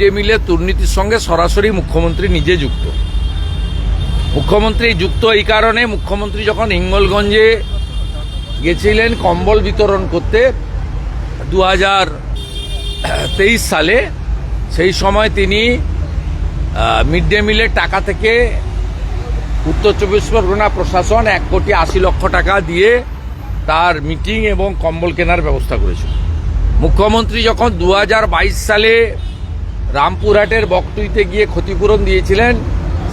Day মিলের দুর্নীতির সঙ্গে সরাসরি মুখ্যমন্ত্রী নিজে যুক্ত। মুখ্যমন্ত্রী যুক্ত এই কারণে মুখ্যমন্ত্রী যখন হিঙ্গলগঞ্জে গেছিলেন কম্বল বিতরণ করতে দু হাজার তেইশ সালে, সেই সময় তিনি মিড ডে মিলের টাকা থেকে উত্তর চব্বিশ পরগনা প্রশাসন এক কোটি আশি লক্ষ টাকা দিয়ে তার মিটিং এবং কম্বল কেনার ব্যবস্থা করেছিল। মুখ্যমন্ত্রী যখন দু হাজার বাইশ সালে রামপুরহাটের বকটুইতে গিয়ে ক্ষতিপূরণ দিয়েছিলেন।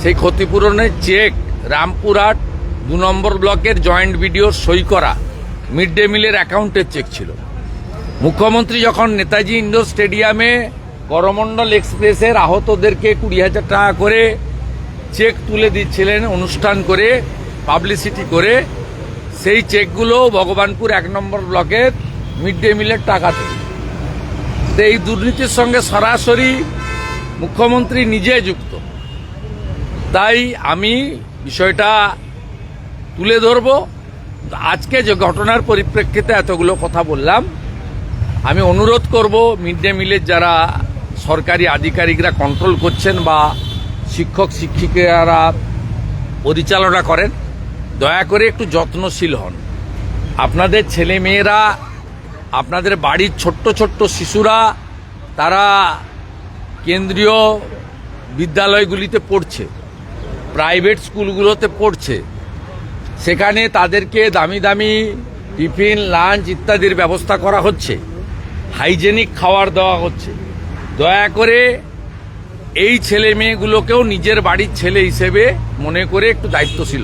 সেই ক্ষতিপূরণের চেক রামপুরহাট দু নম্বর ব্লকের জয়েন্ট বিডিওর সই করা মিড ডে মিলের অ্যাকাউন্টের চেক ছিল। মুখ্যমন্ত্রী যখন নেতাজি ইন্ডোর স্টেডিয়ামে করমণ্ডল এক্সপ্রেসের আহতদেরকে কুড়ি হাজার টাকা করে চেক তুলে দিচ্ছিলেন, অনুষ্ঠান করে, পাবলিসিটি করে, সেই চেকগুলো ভগবানপুর এক নম্বর ব্লকের মিড ডে মিলের টাকা থেকে। এই দুর্নীতির সঙ্গে সরাসরি মুখ্যমন্ত্রী নিজে যুক্ত। তাই আমি বিষয়টা তুলে ধরব। আজকে যে ঘটনার পরিপ্রেক্ষিতে এতগুলো কথা বললাম, আমি অনুরোধ করব মিড ডে মিলের যারা সরকারি আধিকারিকরা কন্ট্রোল করছেন বা শিক্ষক, শিক্ষিকারা পরিচালনা করেন, দয়া করে একটু যত্নশীল হন। আপনাদের ছেলে মেয়েরা আপনাদের বাড়ির ছোট্ট ছোট্ট শিশুরা, তারা কেন্দ্রীয় বিদ্যালয়গুলিতে পড়ছে, প্রাইভেট স্কুলগুলোতে পড়ছে। সেখানে তাদেরকে দামি দামি টিফিন, লাঞ্চ ইত্যাদির ব্যবস্থা করা হচ্ছে। হাইজেনিক খাবার দেওয়া হচ্ছে। দয়া করে এই ছেলে মেয়েগুলোকেও নিজের বাড়ির ছেলে হিসেবে মনে করে একটু দায়িত্বশীল।